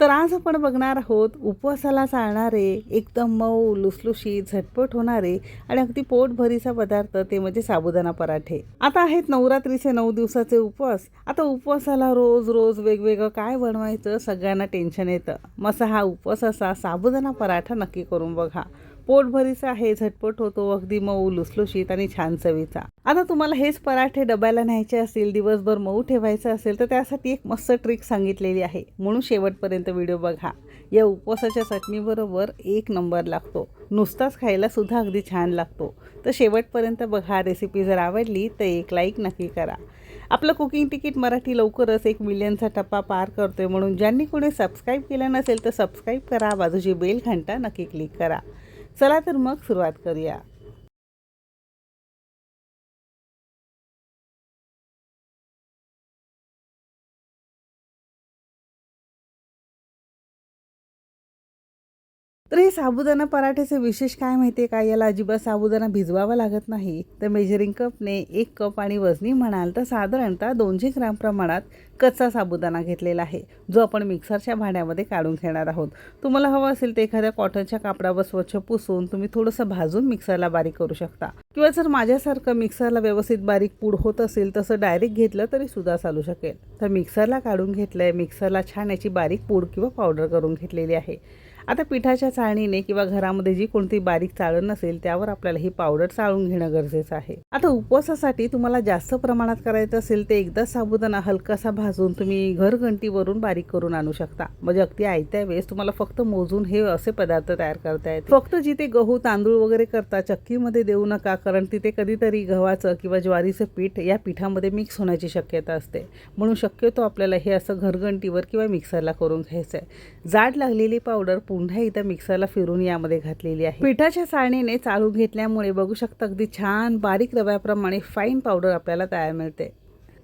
तर आज आपण बघणार आहोत उपवासाला चालणारे एकदम मऊ लुसलुशीत झटपट होणारे आणि अगदी पोटभरीचा पदार्थ ते म्हणजे साबुदाणा पराठे. आता आहेत नवरात्रीचे नऊ दिवसाचे उपवास. आता उपवासाला रोज रोज वेगवेगळं काय बनवायचं सगळ्यांना टेन्शन येतं. मसा हा उपवास असा साबुदाणा पराठा नक्की करून बघा. पोटभरीचा आहे झटपट होतो अगदी मऊ लुसलुशीत आणि छान चवीचा. आता तुम्हाला हेच पराठे डब्याला न्यायचे असतील दिवसभर मऊ ठेवायचं असेल तर त्यासाठी एक मस्त ट्रिक सांगितलेली आहे. म्हणून शेवटपर्यंत व्हिडिओ बघा. या उपवासाच्या चटणीबरोबर एक नंबर लागतो. नुसताच खायला सुद्धा अगदी छान लागतो. तर शेवटपर्यंत बघा रेसिपी जर आवडली तर एक लाईक नक्की करा. आपलं कुकिंग तिकीट मराठी लवकरच एक मिलियनचा टप्पा पार करतोय म्हणून ज्यांनी कोणी सबस्क्राईब केलं नसेल तर सबस्क्राईब करा. बाजूची बेल घंटा नक्की क्लिक करा. चला तर मग सुरुवात करूया. तर हे साबुदाणा पराठ्याचे विशेष काय माहिती आहे का? याला अजिबात साबुदाणा भिजवावा लागत नाही. तर मेजरिंग कपने एक कप आणि वजनी म्हणाल तर साधारणतः दोनशे ग्राम प्रमाणात कच्चा साबुदाणा घेतलेला आहे जो आपण मिक्सरच्या भांड्यामध्ये काढून घेणार आहोत. तुम्हाला हवं असेल तर एखाद्या कॉटनच्या कापडावर स्वच्छ पुसून तुम्ही थोडंसं भाजून मिक्सरला बारीक करू शकता. किंवा जर माझ्यासारखं मिक्सरला व्यवस्थित बारीक पूड होत असेल तसं डायरेक्ट घेतलं तरी सुद्धा चालू शकेल. तर मिक्सरला काढून घेतलं आहे मिक्सरला छान याची बारीक पूड किंवा पावडर करून घेतलेली आहे. आता पिठाच्या चाळणीने किंवा घरामध्ये जी कोणती बारीक चाळण नसेल त्यावर आपल्याला ही पावडर चाळून घेणं गरजेचं आहे. आता उपवासासाठी तुम्हाला जास्त प्रमाणात करायचं असेल ते एकदा साबुदाणा हलकासा भाजून तुम्ही घरघंटीवरून बारीक करून आणू शकता. म्हणजे अगदी आयत्या वेळेस तुम्हाला फक्त मोजून हे असे पदार्थ तयार करता येते फक्त जिथे गहू तांदूळ वगैरे करता चक्कीमध्ये देऊ नका कारण तिथे कधीतरी गव्हाचं किंवा ज्वारीचं पीठ या पिठामध्ये मिक्स होण्याची शक्यता असते. म्हणून शक्यतो आपल्याला हे असं घरघंटीवर किंवा मिक्सरला करून घ्यायचं आहे जाड लागलेली पावडर पुन्हा इथं मिक्सरला फिरून यामध्ये घातलेली आहे. पिठाच्या साळणीने चाळून घेतल्यामुळे बघू शकता अगदी छान बारीक रव्याप्रमाणे फाईन पावडर आपल्याला तयार मिळते.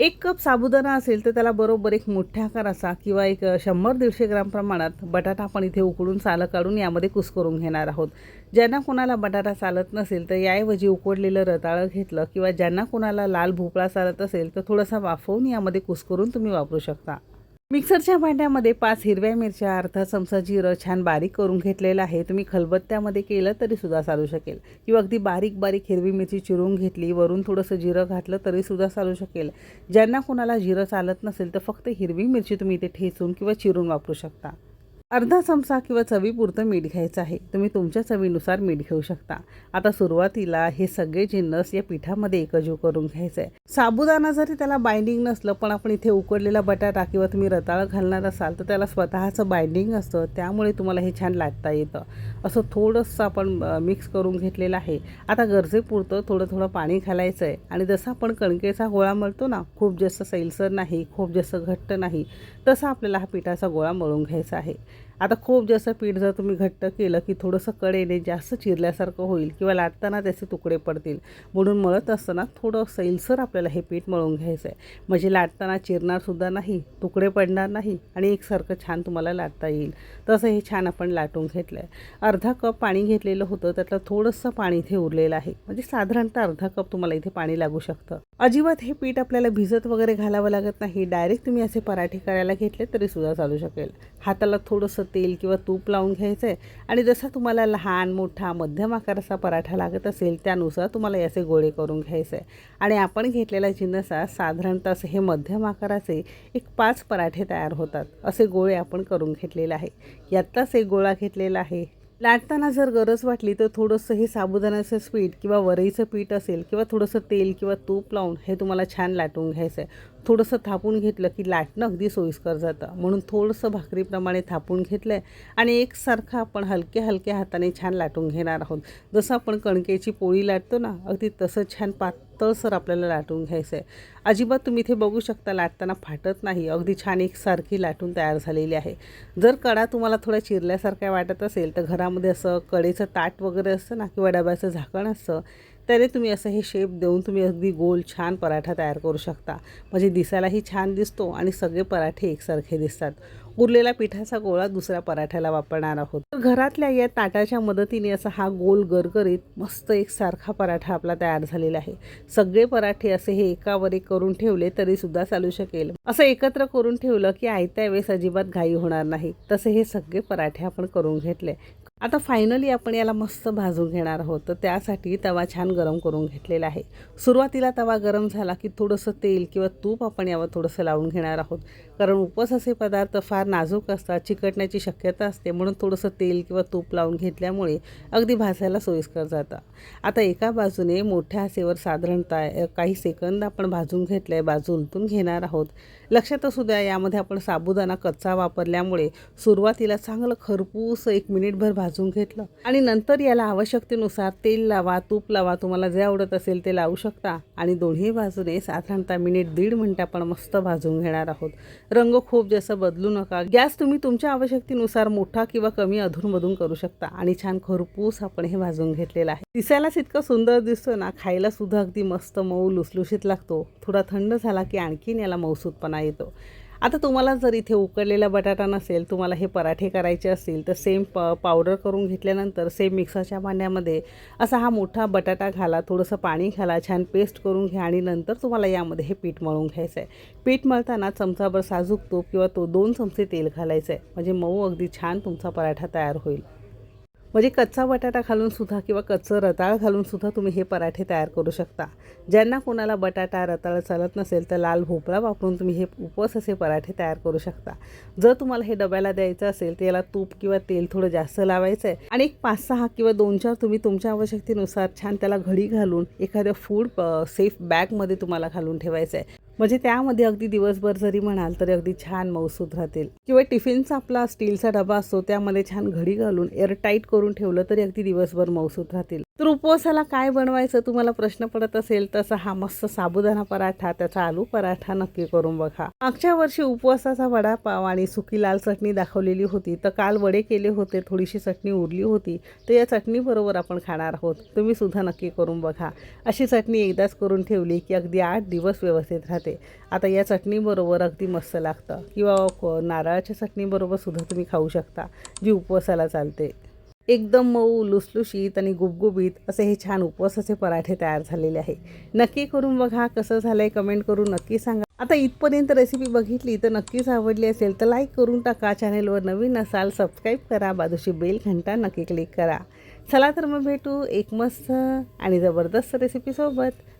एक कप साबुदाणा असेल तर त्याला बरोबर एक मोठ्या आकाराचा किंवा एक शंभर दीडशे ग्राम प्रमाणात बटाटा आपण इथे उकडून सालं काढून यामध्ये कुस करून घेणार आहोत. ज्यांना कोणाला बटाटा चालत नसेल तर याऐवजी उकडलेलं रताळं घेतलं किंवा ज्यांना कोणाला लाल भोपळा चालत असेल तर थोडासा वाफवून यामध्ये कुस करून तुम्ही वापरू शकता. मिक्सरच्या भांड्यामध्ये पाच हिरव्या मिरच्या अर्धा चमचा जिरं छान बारीक करून घेतलेलं आहे. तुम्ही खलबत्त्यामध्ये केलं तरी सुद्धा चालू शकेल. किंवा अगदी बारीक बारीक हिरवी मिरची चिरून घेतली वरून थोडंसं जिरं घातलं तरी सुद्धा चालू शकेल. ज्यांना कोणाला जिरं चालत नसेल तर फक्त हिरवी मिरची तुम्ही इथे ठेचून किंवा चिरून वापरू शकता. अर्धा चमचा किंवा चवीपुरतं मीठ घ्यायचं आहे. तुम्ही तुमच्या चवीनुसार मीठ घेऊ शकता. आता सुरुवातीला हे सगळे जिन्नस या पिठामध्ये एकजीव करून घ्यायचं आहे. साबुदाणा जरी त्याला बाइंडिंग नसलं पण आपण इथे उकडलेला बटाटा किंवा तुम्ही रताळं घालणार असाल तर त्याला स्वतःचं बाइंडिंग असतं. त्यामुळे तुम्हाला हे छान लाटता येतं. असं थोडंसं आपण मिक्स करून घेतलेलं आहे. आता गरजेपुरतं थोडं थोडं पाणी घालायचं आहे आणि जसं आपण कणकेचा गोळा मळतो ना खूप जास्त सैलसर नाही खूप जास्त घट्ट नाही तसा आपल्याला हा पिठाचा गोळा मळून घ्यायचा आहे. आता खूप जास्त पीठ जर तुम्ही घट्ट केलं की थोडंसं कडेने जास्त चिरल्यासारखं होईल किंवा लाटताना त्याचे तुकडे पडतील म्हणून मळत असताना थोडं सैलसर आपल्याला हे पीठ मळून घ्यायचं आहे म्हणजे लाटताना चिरणारसुद्धा नाही तुकडे पडणार नाही आणि एकसारखं छान तुम्हाला लाटता येईल. तसं हे छान आपण लाटून घेतलं आहे अर्धा कप पाणी घेतलेलं होतं त्यातलं थोडंसं पाणी इथे उरलेलं आहे. म्हणजे साधारणतः अर्धा कप तुम्हाला इथे पाणी लागू शकतं. अजिबात हे पीठ आपल्याला भिजत वगैरे घालावं लागत नाही. डायरेक्ट तुम्ही असे पराठे करायला घेतले तरी सुद्धा चालू शकेल. हाताला थोडंसं तेल किंवा तूप लावून घ्यायचं आहे आणि जसा तुम्हाला लहान मोठा मध्यम आकाराचा पराठा लागत असेल त्यानुसार तुम्हाला याचे गोळे करून घ्यायचे आहे आणि आपण घेतलेल्या जिन्नसा साधारणतः असे हे मध्यम आकाराचे एक पाच पराठे तयार होतात. असे गोळे आपण करून घेतलेले आहे. यातलाच एक गोळा घेतलेला आहे. लाटताना जर गरज वाटली तर थोडंसं हे साबुदाण्याचं पीठ किंवा वरईचं पीठ असेल किंवा थोडंसं तेल किंवा तूप लावून हे तुम्हाला छान लाटून घ्यायचं आहे. थोडंसं थापून घेतलं की लाटणं अगदी सोयीस्कर जातं. म्हणून थोडंसं भाकरीप्रमाणे थापून घेतलं आहे आणि एकसारखं आपण हलक्या हलक्या हाताने छान लाटून घेणार आहोत. जसं आपण कणकेची पोळी लाटतो ना अगदी तसं छान पातळसर आपल्याला लाटून घ्यायचं आहे अजिबात तुम्ही इथे बघू शकता लाटताना फाटत नाही. अगदी छान एकसारखी लाटून तयार झालेली आहे. जर कडा तुम्हाला थोड्या चिरल्यासारख्या वाटत असेल तर घरामध्ये असं कडेचं ताट वगैरे असतं ना किंवा डब्याचं झाकण असतं त्याने तुम्ही असं हे शेप देऊन तुम्ही अगदी गोल छान पराठा तयार करू शकता. म्हणजे दिसायलाही छान दिसतो आणि सगळे पराठे एकसारखे दिसतात. उरलेला पिठाचा गोळा दुसऱ्या पराठ्याला वापरणार आहोत. तर घरातल्या या ताटाच्या मदतीने असा हा गोल गरगरीत मस्त एक सारखा पराठा आपला तयार झालेला आहे. सगळे पराठे असे हे एकावर एक करून ठेवले तरी सुद्धा चालू शकेल. असं एकत्र करून ठेवलं की आयत्या वेळेस अजिबात घाई होणार नाही. तसे हे सगळे पराठे आपण करून घेतले. आता फायनली आपण याला मस्त भाजून घेणार आहोत. तर त्यासाठी तवा छान गरम करून घेतलेला आहे. सुरुवातीला तवा गरम झाला की थोडंसं तेल किंवा तूप आपण यावर थोडंसं लावून घेणार आहोत. कारण उपवास असे पदार्थ फार नाजूक असतात चिकटण्याची शक्यता असते. म्हणून थोडंसं तेल किंवा तूप लावून घेतल्यामुळे अगदी भाजायला सोयीस्कर जातं. आता एका बाजूने मोठ्या आसेवर साधारणतः काही सेकंद आपण भाजून घेतलं आहे बाजू उलटून घेणार आहोत. लक्षात असू द्या यामध्ये आपण साबुदाणा कच्चा वापरल्यामुळे सुरुवातीला चांगलं खरपूस एक मिनिटभर भाजून घेतलं. आणि नंतर याला आवश्यकतेनुसार तेल लावा तूप लावा तुम्हाला जे आवडत असेल ते लावू शकता. आणि दोन्ही बाजूने साधारणतः मिनिट दीड मिनिट आपण मस्त भाजून घेणार आहोत. रंग खूप जास्त बदलू नका. गॅस तुम्ही तुमच्या आवश्यकतेनुसार मोठा किंवा कमी अधूनमधून करू शकता. आणि छान खरपूस आपण हे भाजून घेतलेलं आहे. दिसायलाच इतकं सुंदर दिसतो ना खायला सुद्धा अगदी मस्त मऊ लुसलुशीत लागतो. थोडा थंड झाला की आणखीन याला मऊसूतपणा मौसूदपणा येतो. आता तुम्हाला जर इथे उकडलेला बटाटा नसेल तुम्हाला हे पराठे करायचे असतील तर सेम प पावडर करून घेतल्यानंतर सेम मिक्सरच्या भांड्यामध्ये असा हा मोठा बटाटा घाला थोडंसं पाणी घाला छान पेस्ट करून घ्या आणि नंतर तुम्हाला यामध्ये हे पीठ मळून घ्यायचं आहे पीठ मळताना चमचाभर साजूक तूप किंवा तो दोन चमचे तेल घालायचं आहे म्हणजे मऊ अगदी छान तुमचा पराठा तयार होईल. म्हणजे कच्चा बटाटा घालून सुद्धा किंवा कच्चं रताळ घालून सुद्धा तुम्ही हे पराठे तयार करू शकता. ज्यांना कोणाला बटाटा रताळ चालत नसेल तर लाल भोपळा वापरून तुम्ही हे उपवास असे पराठे तयार करू शकता. जर तुम्हाला हे डब्याला द्यायचं असेल तर याला तूप किंवा तेल थोडं जास्त लावायचं आहे आणि एक पाच सहा किंवा दोन चार तुम्ही तुमच्या आवश्यकतेनुसार छान त्याला घडी घालून एखाद्या फूड सेफ बॅगमध्ये तुम्हाला घालून ठेवायचं आहे म्हणजे त्यामध्ये अगदी दिवसभर जरी म्हणाल तरी अगदी छान मौसूद राहतील किंवा टिफिनचा आपला स्टीलचा डबा असतो त्यामध्ये छान घडी घालून एअरटाईट करून ठेवलं तरी अगदी दिवसभर मौसूद राहतील तर उपवासाला काय बनवायचं? तुम्हाला प्रश्न पडत असेल तसा हा मस्त साबुदाणा पराठा त्याचा आलू पराठा नक्की करून बघा. मागच्या वर्षी उपवासाचा वडापाव आणि सुकी लाल चटणी दाखवलेली होती तर काल वडे केले होते थोडीशी चटणी उरली होती तर या चटणीबरोबर आपण खाणार आहोत. तुम्ही सुद्धा नक्की करून बघा. अशी चटणी एकदाच करून ठेवली की अगदी आठ दिवस व्यवस्थित राहते आता या चटणीबरोबर अगदी मस्त लागतं. किंवा नारळाच्या चटणीबरोबर सुद्धा तुम्ही खाऊ शकता. जी उपवासाला चालते. एकदम मऊ लुसलुशीत आणि गुबगुबीत असे हे छान उपवासाचे पराठे तयार झालेले आहे. नक्की करून बघा कसं झालं आहे कमेंट करून नक्की सांगा. आता इथपर्यंत रेसिपी बघितली तर नक्कीच आवडली असेल तर लाईक करून टाका. चॅनेलवर नवीन असाल सबस्क्राईब करा. बाजूची बेल घंटा नक्की क्लिक करा. चला तर मग भेटू एक मस्त आणि जबरदस्त रेसिपीसोबत